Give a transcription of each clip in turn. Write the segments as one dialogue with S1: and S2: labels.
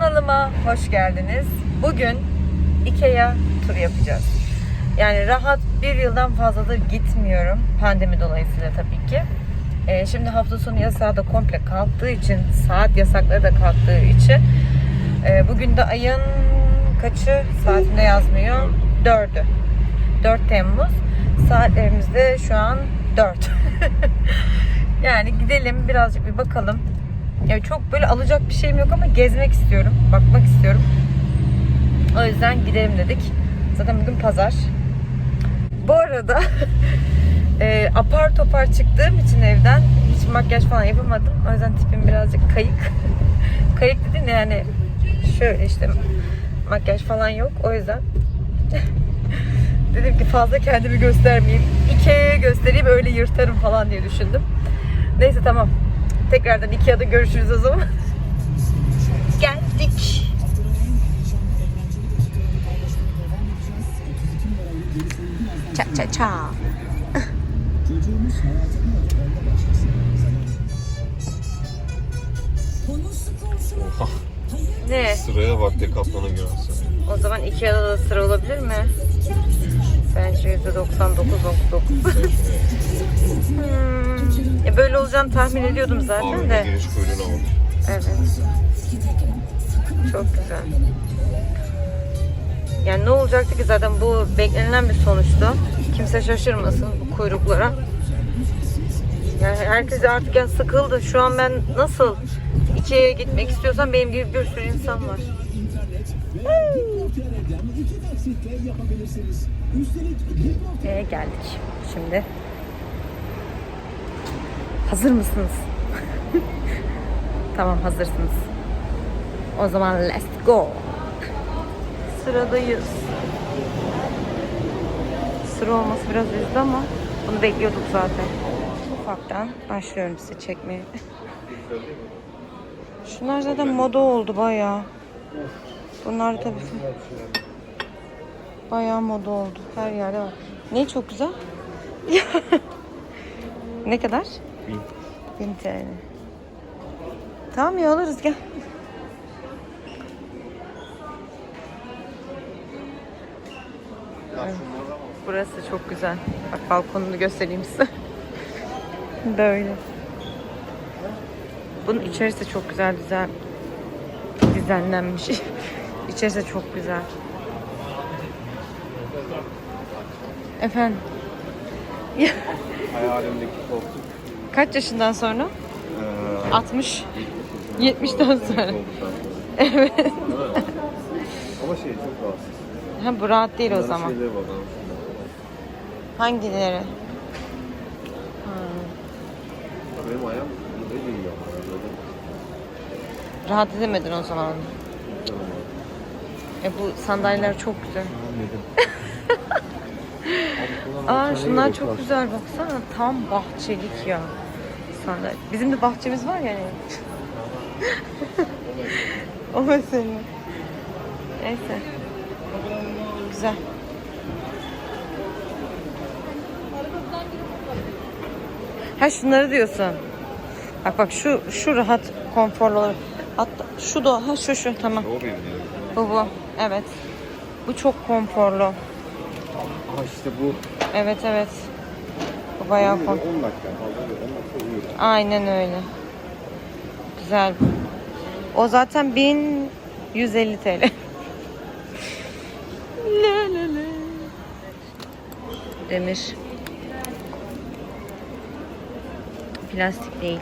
S1: Kanalıma hoş geldiniz. Bugün Ikea tur yapacağız. Yani rahat bir yıldan fazladır gitmiyorum. Pandemi dolayısıyla tabii ki. Ee, şimdi hafta sonu yasağı da komple kalktığı için, saat yasakları da kalktığı için e, bugün de ayın kaçı saatinde yazmıyor? 4'ü. 4 Temmuz. Saatlerimiz de şu an 4. yani gidelim birazcık bir bakalım. Ya çok böyle alacak bir şeyim yok ama gezmek istiyorum. Bakmak istiyorum. O yüzden gidelim dedik. Zaten bugün pazar. Bu arada e, apar topar çıktığım için evden hiç makyaj falan yapamadım. O yüzden tipim birazcık kayık. kayık dedim de yani şöyle işte makyaj falan yok. O yüzden dedim ki fazla kendimi göstermeyeyim. Ikea'ya göstereyim öyle yırtarım falan diye düşündüm. Neyse tamam. Tekrardan Ikea'da görüşürüz o zaman. Geldik. Ça ça ça.
S2: Oha.
S1: Ne?
S2: Sıraya bak Decathlon'a göre aslında.
S1: O zaman Ikea'da da sıra olabilir mi? Bence %99.9. hmm. E böyle olacağını tahmin ediyordum zaten de.
S2: giriş kuyruğuna bak.
S1: Evet. Çok güzel. Yani ne olacaktı ki zaten bu beklenilen bir sonuçtu. Kimse şaşırmasın bu kuyruklara. Yani herkes artık yani sıkıldı. Şu an ben nasıl Ikea'ya gitmek istiyorsam benim gibi bir sürü insan var. Ee, geldik şimdi. Hazır mısınız? Tamam hazırsınız. O zaman let's go. Sıradayız. Sıra olması biraz üzdü ama bunu bekliyorduk zaten. Ufaktan başlıyorum size çekmeye. Şunlar zaten moda oldu bayağı. Bunlar tabii bayağı moda oldu. Her yerde var. Ne çok güzel? ne kadar?
S2: Bin.
S1: 1000 TL. Tamam ya alırız gel. Burası çok güzel. Bak balkonunu göstereyim size. Böyle. Bunun içerisi çok güzel güzel düzenlenmiş. İçerisi çok güzel. Efendim.
S2: Hayalimdeki koltuk.
S1: Kaç yaşından sonra?
S2: Ee,
S1: 60. 70'ten sonra.
S2: Evet. Ama şey çok rahatsız.
S1: Ha bu rahat değil o
S2: Bunların
S1: zaman.
S2: Şeyleri var, ben
S1: Hangileri? Ha.
S2: şuna- Benim ayağım geliyor. Böyle.
S1: Rahat edemedin o zaman. E bu sandalyeler çok güzel. Aa şunlar çok güzel baksana. Tam bahçelik ya. Sandalye. Bizim de bahçemiz var yani. o mesele. Neyse. Güzel. Ha şunları diyorsun. Bak bak şu şu rahat konforlu olur. Hatta şu da ha şu şu tamam.
S2: O benim yani.
S1: Bu bu. Evet. Bu çok konforlu.
S2: Aa işte bu.
S1: Evet evet. Bu bayağı
S2: 10
S1: konforlu.
S2: dakika fazla değil. 10 dakika uyuyorum.
S1: Aynen öyle. Güzel. O zaten 1150 TL. La la la. Demir. Plastik değil.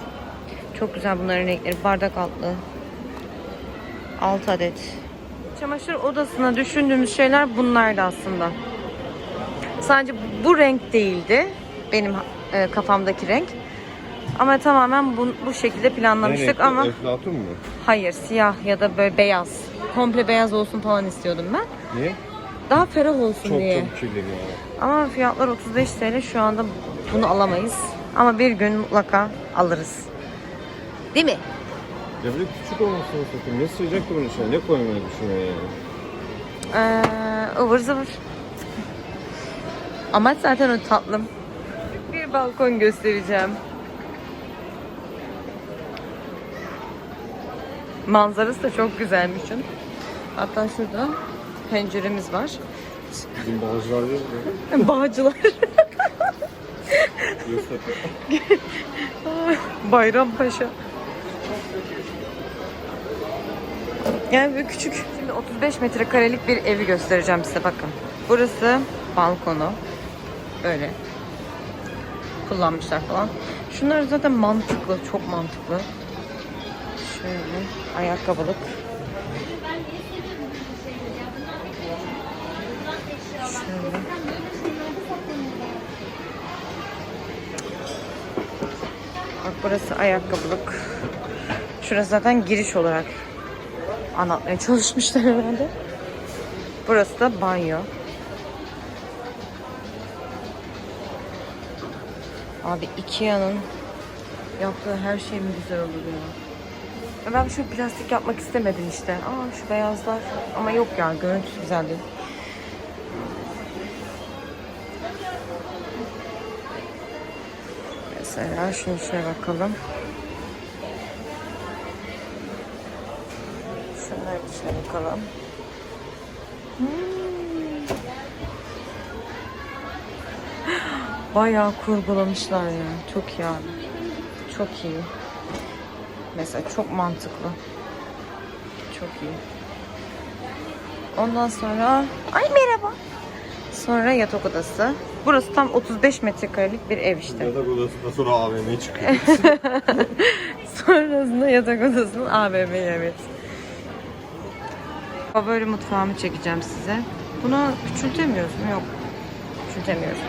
S1: Çok güzel bunların renkleri. Bardak altlı. 6 adet. Çamaşır odasına düşündüğümüz şeyler bunlardı aslında. Sadece bu renk değildi. Benim e, kafamdaki renk. Ama tamamen bu, bu şekilde planlamıştık
S2: renkli?
S1: ama
S2: Eflatun mu?
S1: hayır siyah ya da böyle beyaz. Komple beyaz olsun falan istiyordum ben.
S2: Niye?
S1: Daha ferah olsun
S2: Çok
S1: diye.
S2: çok kirli ya.
S1: Ama fiyatlar 35 TL. Şu anda bunu alamayız. Ama bir gün mutlaka alırız. Değil mi?
S2: Ya böyle küçük olmasını satayım. Ne sığacak ki bunun içine? Ne koymayı düşünüyor yani?
S1: Ee, ıvır zıvır. Amaç zaten o tatlım. Balkon göstereceğim. Manzarası da çok güzelmiş. canım. Hatta şurada penceremiz var.
S2: Bizim bağcılar değil mi?
S1: Bağcılar. Bayrampaşa. Yani böyle küçük. Şimdi 35 metrekarelik bir evi göstereceğim size bakın. Burası balkonu. Böyle. Kullanmışlar falan. Şunlar zaten mantıklı. Çok mantıklı. Şöyle ayakkabılık. Şöyle. Bak burası ayakkabılık. Şurası zaten giriş olarak anlatmaya çalışmışlar herhalde. Burası da banyo. Abi Ikea'nın yaptığı her şey mi güzel olur ya. Ben şu plastik yapmak istemedim işte. Aa şu beyazlar. Ama yok ya görüntüsü güzel değil. Mesela şunun içine bakalım. Şunların içine bakalım. Hmm. Bayağı kurgulamışlar ya. Çok iyi abi. Çok iyi. Mesela çok mantıklı. Çok iyi. Ondan sonra... Ay merhaba. Sonra yatak odası. Burası tam 35 metrekarelik bir ev işte.
S2: Yatak odasında sonra AVM'ye çıkıyor.
S1: Sonrasında yatak odasının AVM'ye evet. Favori mutfağımı çekeceğim size. Buna küçültemiyoruz mu? Yok. Küçültemiyoruz.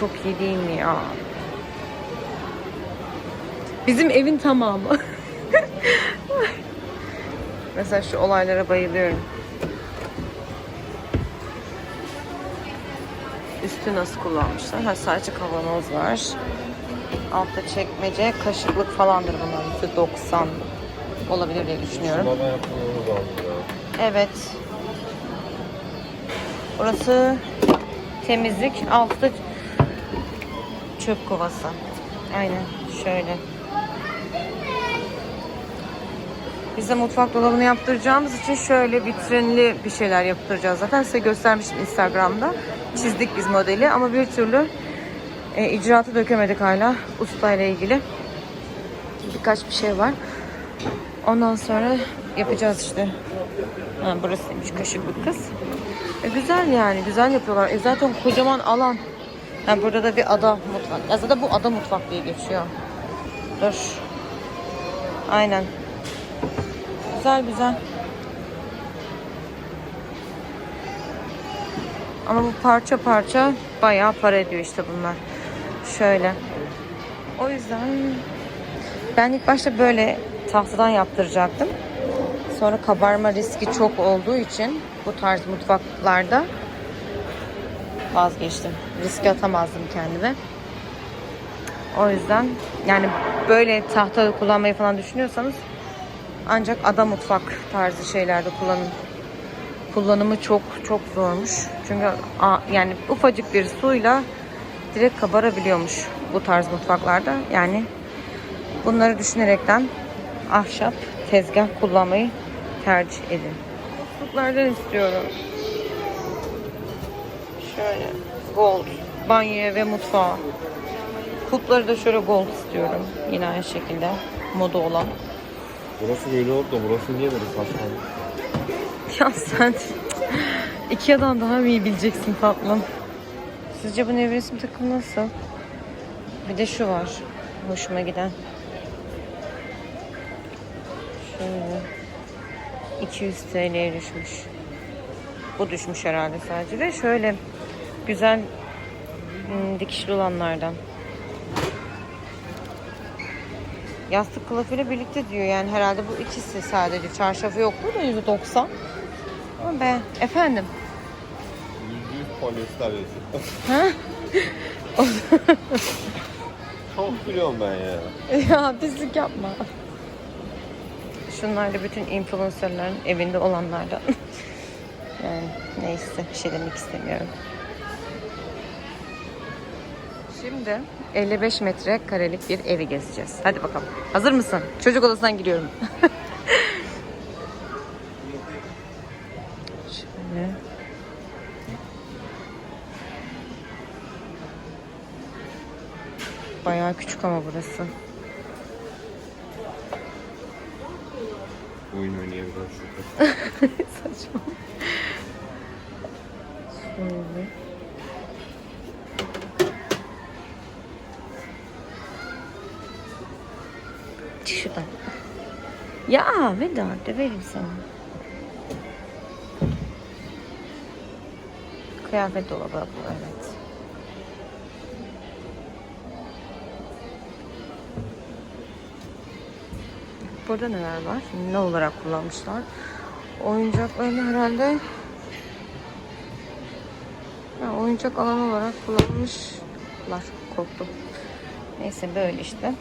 S1: Çok iyi değil mi ya? Bizim evin tamamı. Mesela şu olaylara bayılıyorum. Üstü nasıl kullanmışlar? Ha, sadece kavanoz var. Altta çekmece, kaşıklık falandır bunların. Üstü 90 olabilir diye düşünüyorum. Evet. Burası temizlik. Altta çöp kovası. Aynen şöyle. Biz de mutfak dolabını yaptıracağımız için şöyle vitrinli bir şeyler yaptıracağız. Zaten size göstermiştim Instagram'da. Çizdik biz modeli ama bir türlü e, icraatı dökemedik hala ustayla ilgili. Birkaç bir şey var. Ondan sonra yapacağız işte. Ha, burasıymış kaşıklık kız. E, güzel yani güzel yapıyorlar. E, zaten kocaman alan. Ha, burada da bir ada mutfak. Ya zaten bu ada mutfak diye geçiyor. Dur. Aynen. Güzel güzel. Ama bu parça parça bayağı para ediyor işte bunlar. Şöyle. O yüzden ben ilk başta böyle tahtadan yaptıracaktım. Sonra kabarma riski çok olduğu için bu tarz mutfaklarda vazgeçtim. Riske atamazdım kendime. O yüzden yani böyle tahta kullanmayı falan düşünüyorsanız ancak ada mutfak tarzı şeylerde kullanın. Kullanımı çok çok zormuş. Çünkü yani ufacık bir suyla direkt kabarabiliyormuş bu tarz mutfaklarda. Yani bunları düşünerekten ahşap tezgah kullanmayı tercih edin. Musluklardan istiyorum. Şöyle gold banyoya ve mutfağa. Kupları da şöyle gold istiyorum. Yine aynı şekilde moda olan.
S2: Burası böyle oldu da burası niye böyle saçmalık?
S1: Ya sen Ikea'dan daha mı iyi bileceksin tatlım? Sizce bu nevresim takımı nasıl? Bir de şu var. Hoşuma giden. Şöyle. 200 TL'ye düşmüş. Bu düşmüş herhalde sadece de şöyle güzel hmm, dikişli olanlardan. Yastık kılıfıyla birlikte diyor yani herhalde bu ikisi sadece çarşafı yok mu da %90. Ama be efendim.
S2: %100 polyester yazıyor.
S1: Ha?
S2: Çok biliyorum ben ya.
S1: ya pislik yapma. Şunlar da bütün influencerların evinde olanlardan. yani neyse bir şey demek istemiyorum. Şimdi 55 metre karelik bir evi gezeceğiz. Hadi bakalım. Hazır mısın? Çocuk odasından giriyorum. Şöyle. Bayağı küçük ama burası.
S2: Oyun oynayabilir şurada.
S1: Saçma. Şöyle. Şuradan. Ya Veda döverim sana. Kıyafet dolabı bu evet. Burada neler var? Ne olarak kullanmışlar? Oyuncaklarını herhalde ya, oyuncak alanı olarak kullanmışlar. Korktum. Neyse böyle işte.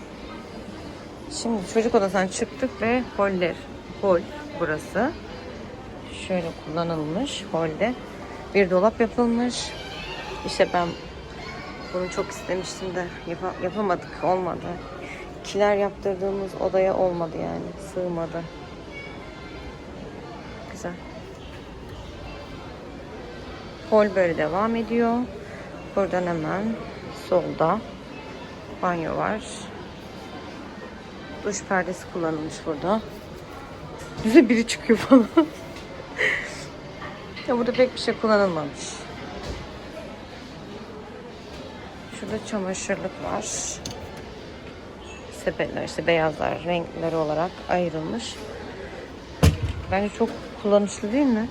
S1: Şimdi çocuk odasından çıktık ve holler. Hol burası. Şöyle kullanılmış holde. Bir dolap yapılmış. İşte ben bunu çok istemiştim de yapa- yapamadık. Olmadı. Kiler yaptırdığımız odaya olmadı yani. Sığmadı. Güzel. Hol böyle devam ediyor. Buradan hemen solda banyo var. Duş perdesi kullanılmış burada. Bize biri çıkıyor falan. ya burada pek bir şey kullanılmamış. Şurada çamaşırlık var. Sepetler işte beyazlar renkleri olarak ayrılmış. Bence çok kullanışlı değil mi?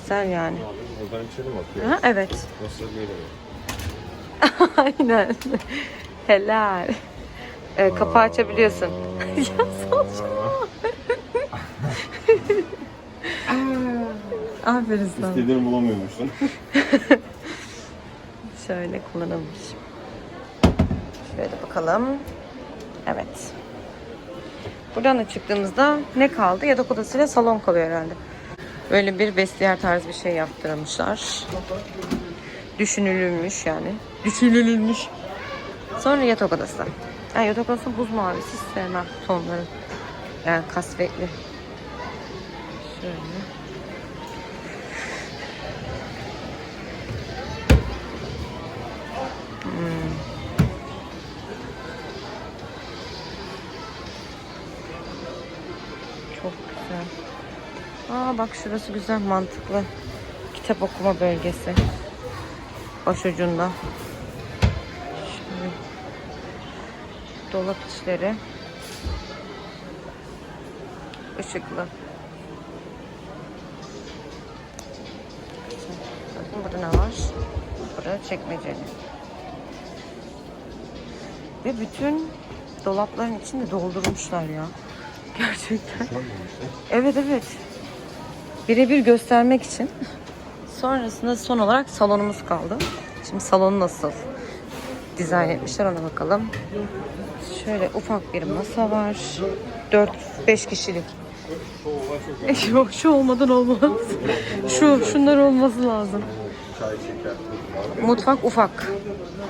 S1: Güzel yani.
S2: Buradan içeri mi atıyor?
S1: Ha, evet.
S2: Nasıl?
S1: Aynen. Helal. Ee, kapağı açabiliyorsun. ya Aferin sana.
S2: İstediğini bulamıyormuşsun.
S1: Şöyle kullanılmış. Şöyle bakalım. Evet. Buradan da çıktığımızda ne kaldı? Yatak odasıyla salon kalıyor herhalde. Böyle bir vestiyer tarzı bir şey yaptırmışlar. Düşünülmüş yani. Düşünülmüş. Sonra yatak odası. Yani odası buz mavisi sevmem tonları. Yani kasvetli. Şöyle. Hmm. Çok güzel. Aa bak şurası güzel mantıklı. Kitap okuma bölgesi. Başucunda. Dolap içleri. Işıklı. Bakın burada ne var? Burada çekmeceli. Ve bütün dolapların içinde doldurmuşlar ya. Gerçekten. Evet evet. Birebir göstermek için. Sonrasında son olarak salonumuz kaldı. Şimdi salonu nasıl dizayn etmişler ona bakalım. Şöyle ufak bir masa var. 4-5 kişilik. Yok şu olmadan olmaz. Şu şunlar olması lazım. Mutfak ufak.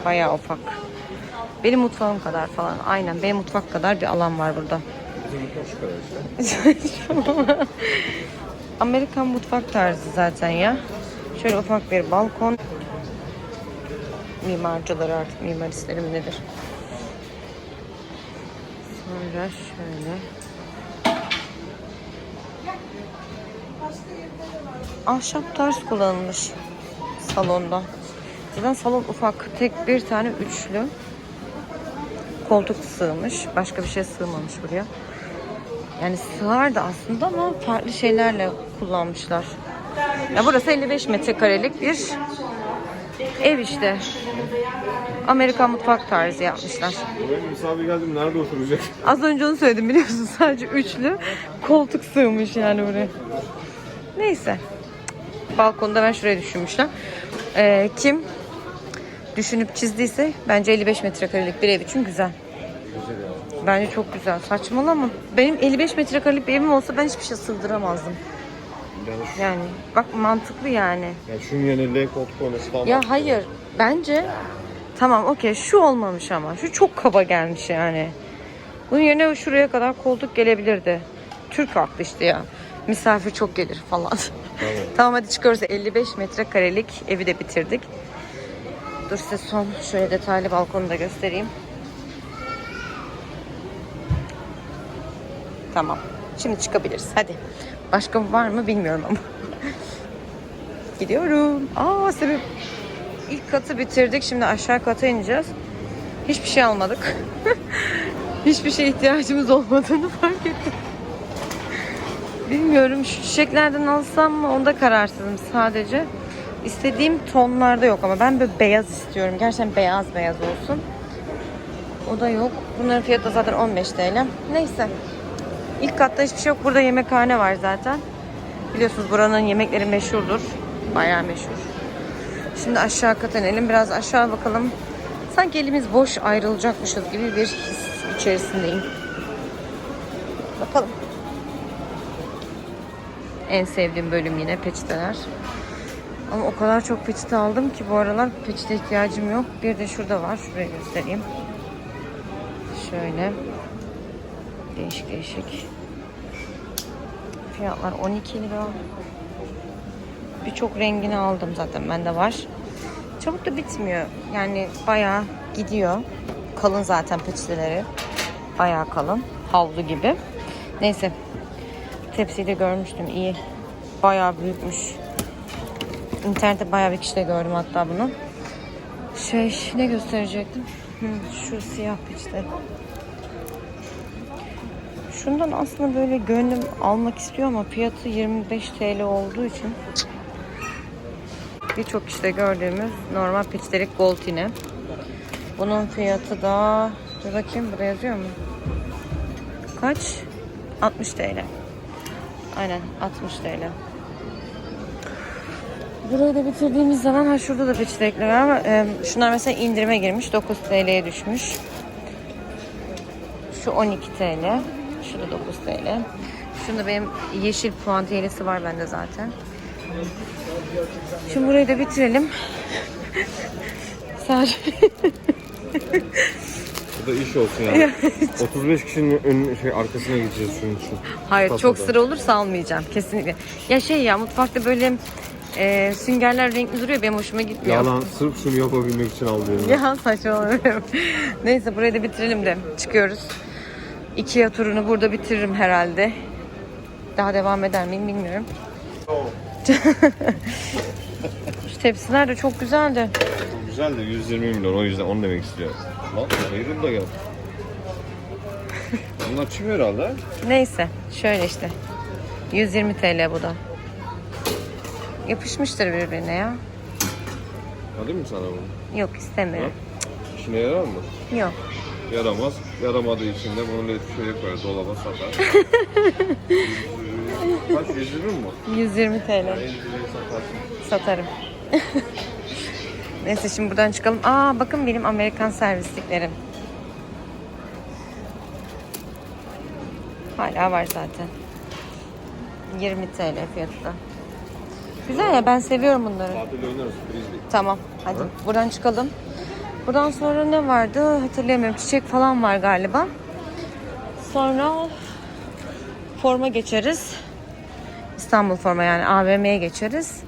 S1: Bayağı ufak. Benim mutfağım kadar falan. Aynen benim mutfak kadar bir alan var burada. Amerikan mutfak tarzı zaten ya. Şöyle ufak bir balkon. Mimarcıları artık mimaristleri mi nedir? Sonra şöyle. Ahşap tarz kullanılmış salonda. Zaten salon ufak. Tek bir tane üçlü. Koltuk sığmış. Başka bir şey sığmamış buraya. Yani sığardı aslında ama farklı şeylerle kullanmışlar. Ya burası 55 metrekarelik bir ev işte. Amerikan mutfak tarzı yapmışlar.
S2: Misafir geldim nerede oturacak?
S1: Az önce onu söyledim biliyorsun sadece üçlü koltuk sığmış yani buraya. Neyse. Balkonda ben şuraya düşünmüşler. Ee, kim düşünüp çizdiyse bence 55 metrekarelik bir ev için güzel. Bence çok güzel. Saçmalama. Benim 55 metrekarelik bir evim olsa ben hiçbir şey sığdıramazdım.
S2: Yani, şu,
S1: Yani bak mantıklı yani.
S2: yani şunun yerine L koltuk olması falan.
S1: Ya hayır. Bence Tamam okey şu olmamış ama. Şu çok kaba gelmiş yani. Bunun yerine şuraya kadar koltuk gelebilirdi. Türk haklı işte ya. Misafir çok gelir falan.
S2: Tamam.
S1: tamam hadi çıkıyoruz. 55 metrekarelik evi de bitirdik. Dur size son şöyle detaylı balkonu da göstereyim. Tamam. Şimdi çıkabiliriz. Hadi. Başka var mı bilmiyorum ama. Gidiyorum. Aa sebep. İlk katı bitirdik. Şimdi aşağı kata ineceğiz. Hiçbir şey almadık. Hiçbir şeye ihtiyacımız olmadığını fark ettim. Bilmiyorum şu çiçeklerden alsam mı onda kararsızım sadece. İstediğim tonlarda yok ama ben böyle beyaz istiyorum. Gerçekten beyaz beyaz olsun. O da yok. Bunların fiyatı da zaten 15 TL. Neyse. İlk katta hiçbir şey yok. Burada yemekhane var zaten. Biliyorsunuz buranın yemekleri meşhurdur. Bayağı meşhur. Şimdi aşağı kata inelim. Biraz aşağı bakalım. Sanki elimiz boş ayrılacakmışız gibi bir his içerisindeyim. Bakalım. En sevdiğim bölüm yine peçeteler. Ama o kadar çok peçete aldım ki bu aralar peçete ihtiyacım yok. Bir de şurada var. Şurayı göstereyim. Şöyle. Değişik değişik. Fiyatlar 12 lira. Birçok rengini aldım zaten. Bende var. Çabuk da bitmiyor. Yani bayağı gidiyor. Kalın zaten peçeteleri. Bayağı kalın. Havlu gibi. Neyse. Tepsiyi de görmüştüm. iyi. Bayağı büyükmüş. İnternette bayağı bir kişi gördüm hatta bunu. Şey ne gösterecektim? Şu siyah peçete. Şundan aslında böyle gönlüm almak istiyor ama fiyatı 25 TL olduğu için birçok işte gördüğümüz normal peçetelik gold yine. Bunun fiyatı da dur bakayım burada yazıyor mu? Kaç? 60 TL. Aynen 60 TL. Burayı da bitirdiğimiz zaman ha şurada da peçetelikler var ama e, şunlar mesela indirime girmiş 9 TL'ye düşmüş. Şu 12 TL. Şu da 9 TL. Şunda benim yeşil puantiyelisi var bende zaten. Şimdi burayı da bitirelim. Sadece
S2: Bu da iş olsun yani. 35 kişinin ön, şey, arkasına gideceğiz şunun için.
S1: Hayır
S2: Kasada.
S1: çok sıra olursa almayacağım kesinlikle. Ya şey ya mutfakta böyle e, süngerler renkli duruyor benim hoşuma gitmiyor.
S2: Yalan sırf şunu yapabilmek için alıyorum.
S1: Ya saçmalamıyorum. Neyse burayı da bitirelim de çıkıyoruz. Ikea turunu burada bitiririm herhalde. Daha devam eder miyim bilmiyorum. Şu tepsiler de çok güzeldi.
S2: Çok güzel de 120 milyon o yüzden onu demek istiyorum. Lan Eylül da gel. Bunun açmıyor herhalde.
S1: Neyse şöyle işte. 120 TL bu da. Yapışmıştır birbirine ya.
S2: Alayım mı sana bunu?
S1: Yok istemiyorum.
S2: İşine yarar mı?
S1: Yok.
S2: Yaramaz. Yaramadığı için de bunu şöyle koyar dolaba satar. Kaç 120 mi bu?
S1: 120 TL.
S2: 50 liraya satarsın.
S1: Satarım. Neyse şimdi buradan çıkalım. Aa bakın benim Amerikan servisliklerim. Hala var zaten. 20 TL fiyatı. Güzel ya ben seviyorum bunları.
S2: Tatil oynarız. Frisbee.
S1: Tamam hadi buradan çıkalım. Buradan sonra ne vardı hatırlayamıyorum. Çiçek falan var galiba. Sonra forma geçeriz. İstanbul forma yani AVM'ye geçeriz.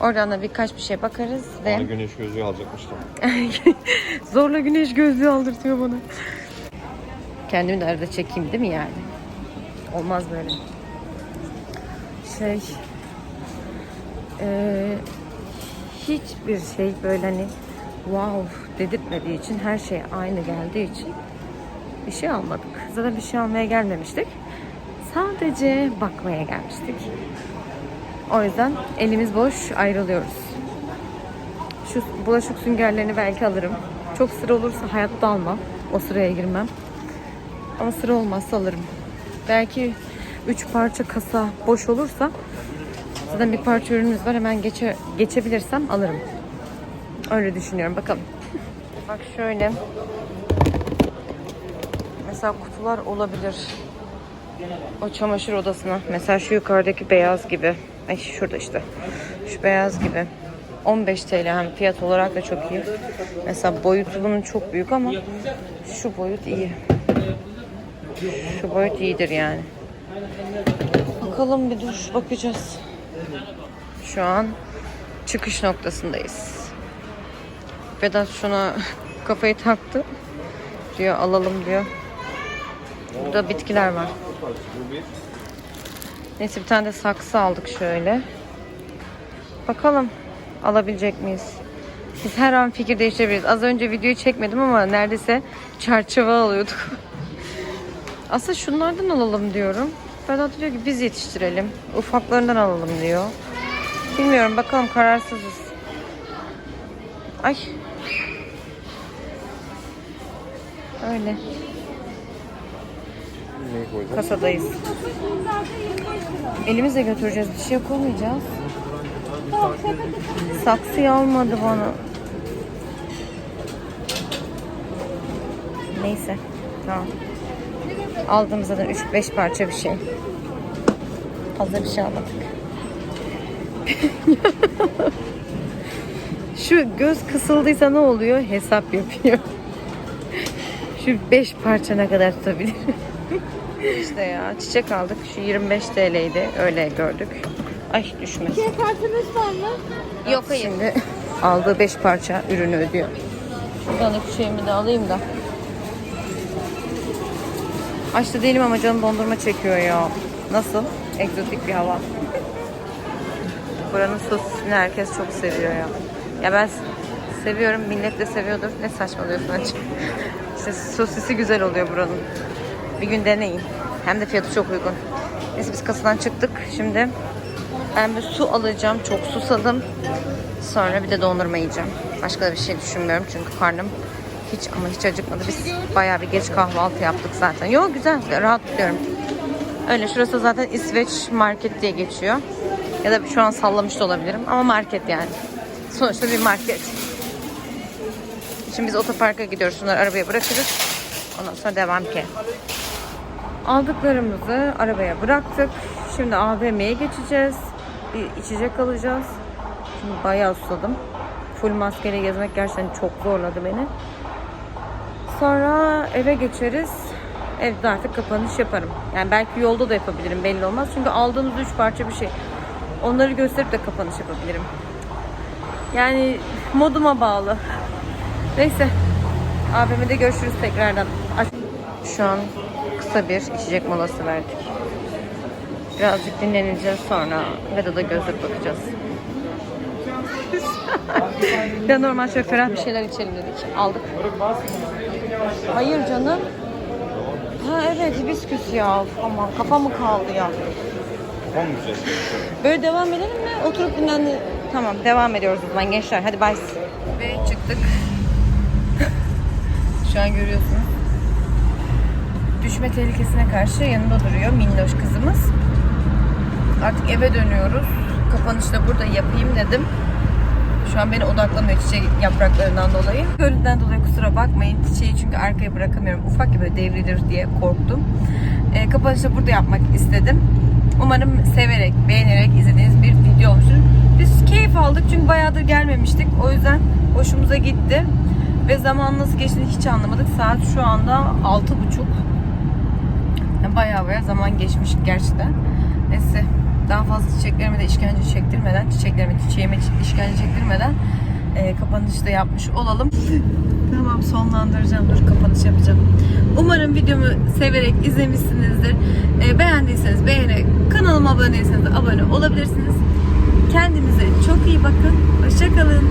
S1: Oradan da birkaç bir şey bakarız
S2: Bana
S1: ve
S2: güneş gözlüğü alacakmıştım.
S1: zorla güneş gözlüğü aldırtıyor bana. Kendimi de arada çekeyim değil mi yani? Olmaz böyle. Şey eee, hiçbir şey böyle hani wow dedirtmediği için her şey aynı geldiği için bir şey almadık. Zaten bir şey almaya gelmemiştik. Sadece bakmaya gelmiştik. O yüzden elimiz boş ayrılıyoruz. Şu bulaşık süngerlerini belki alırım. Çok sıra olursa hayatta almam. O sıraya girmem. Ama sıra olmazsa alırım. Belki 3 parça kasa boş olursa zaten bir parça ürünümüz var. Hemen geçe, geçebilirsem alırım. Öyle düşünüyorum. Bakalım. Bak şöyle. Mesela kutular olabilir. O çamaşır odasına. Mesela şu yukarıdaki beyaz gibi. Ay şurada işte. Şu beyaz gibi. 15 TL hem fiyat olarak da çok iyi. Mesela boyutu bunun çok büyük ama şu boyut iyi. Şu boyut iyidir yani. Bakalım bir dur bakacağız. Şu an çıkış noktasındayız. Vedat şuna kafayı taktı. Diyor alalım diyor. Burada bitkiler var. Neyse bir tane de saksı aldık şöyle. Bakalım alabilecek miyiz? Biz her an fikir değiştirebiliriz. Az önce videoyu çekmedim ama neredeyse çerçeve alıyorduk. Aslında şunlardan alalım diyorum. Vedat diyor ki biz yetiştirelim. Ufaklarından alalım diyor. Bilmiyorum bakalım kararsızız. Ay. Öyle. Kasadayız. Elimizle götüreceğiz. Bir şey koymayacağız. Saksıyı almadı bana. Neyse. Tamam. Aldım zaten 3-5 parça bir şey. Fazla bir şey almadık. Şu göz kısıldıysa ne oluyor? Hesap yapıyor. Şu 5 parça ne kadar tutabilir? İşte ya çiçek aldık. Şu 25 TL'ydi. Öyle gördük. Ay düşmez.
S3: Şey kartınız var mı?
S1: Yok hayır. Şimdi aldığı 5 parça ürünü ödüyor. Şuradan da şeyimi de alayım da. Aç da değilim ama canım dondurma çekiyor ya. Nasıl? Egzotik bir hava. Buranın sosisini herkes çok seviyor ya. Ya ben seviyorum, millet de seviyordur. Ne saçmalıyorsun acı. İşte sosisi güzel oluyor buranın. Bir gün deneyin. Hem de fiyatı çok uygun. Neyse biz kasadan çıktık. Şimdi ben bir su alacağım. Çok susadım. Sonra bir de dondurma yiyeceğim. Başka da bir şey düşünmüyorum çünkü karnım hiç ama hiç acıkmadı. Biz bayağı bir geç kahvaltı yaptık zaten. Yok güzel, rahat tutuyorum. Öyle şurası zaten İsveç market diye geçiyor. Ya da şu an sallamış da olabilirim ama market yani. Sonuçta bir market. Şimdi biz otoparka gidiyoruz. Şunları arabaya bırakırız. Ondan sonra devam ki. Aldıklarımızı arabaya bıraktık. Şimdi AVM'ye geçeceğiz. Bir içecek alacağız. Şimdi bayağı susadım. Full maskeyle gezmek gerçekten çok zorladı beni. Sonra eve geçeriz. Evde artık kapanış yaparım. Yani belki yolda da yapabilirim belli olmaz. Çünkü aldığımız üç parça bir şey. Onları gösterip de kapanış yapabilirim. Yani moduma bağlı. Neyse. AVM'de görüşürüz tekrardan. Şu an kısa bir içecek molası verdik. Birazcık dinleneceğiz sonra Vedat'a gözlük bakacağız. ya normal şöyle ferah bir şeyler içelim dedik. Aldık. Hayır canım. Ha evet bisküs ya. Aman kafa mı kaldı ya?
S2: Tam güzel.
S1: Böyle devam edelim mi? Oturup dinlendi. Tamam devam ediyoruz o zaman gençler. Hadi bye. Ve çıktık. Şu an görüyorsunuz. Düşme tehlikesine karşı yanında duruyor minnoş kızımız. Artık eve dönüyoruz. Kapanışı da burada yapayım dedim. Şu an beni odaklamıyor çiçek yapraklarından dolayı. Gölünden dolayı kusura bakmayın. Çiçeği çünkü arkaya bırakamıyorum. Ufak gibi devrilir diye korktum. E, kapanışı da burada yapmak istedim. Umarım severek, beğenerek izlediğiniz bir video olmuştur. Biz keyif aldık çünkü bayağıdır gelmemiştik. O yüzden hoşumuza gitti. Ve zaman nasıl geçtiğini hiç anlamadık. Saat şu anda 6.30. Yani baya baya zaman geçmiş gerçekten. Neyse daha fazla çiçeklerime de işkence çektirmeden, çiçeklerime, çiçeğime işkence çektirmeden e, kapanışı da yapmış olalım. tamam sonlandıracağım, dur kapanış yapacağım. Umarım videomu severek izlemişsinizdir. E, beğendiyseniz beğenerek, kanalıma aboneyseniz abone olabilirsiniz. Kendinize çok iyi bakın. Hoşçakalın.